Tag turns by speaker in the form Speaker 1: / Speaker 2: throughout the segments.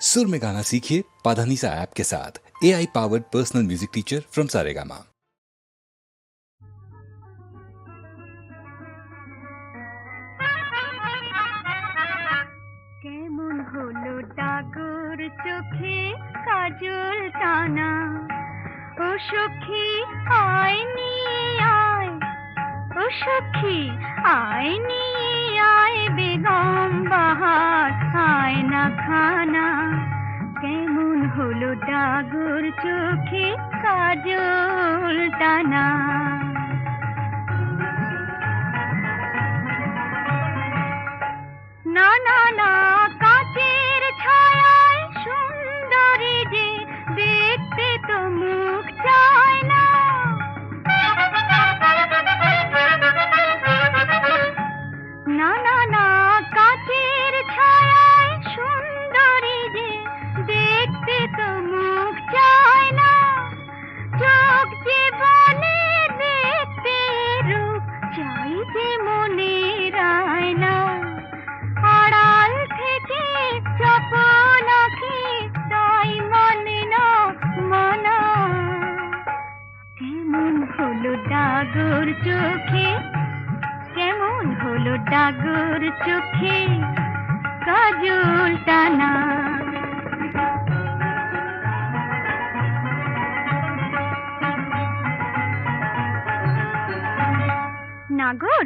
Speaker 1: सुर में गाना सीखिए पाधानीसा ऐप के साथ A I powered personal music teacher from Saregama
Speaker 2: কেমন হলো ডাগর চোখে কাজল টানা ও সখী আয়নি আয় ও সখী আয়নি আয় বেগম ডাগর চোখে কাজল টানা। ডাগর চোখে কেমন হলো ডাগর চোখে? কাজল টানা নাগর?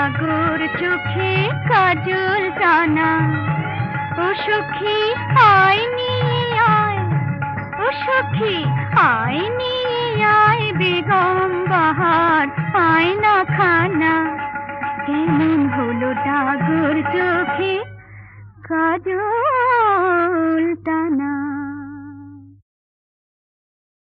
Speaker 2: ডাগর চোখে কাজল টানা। ও সখী আয় আয় ও সখী আয়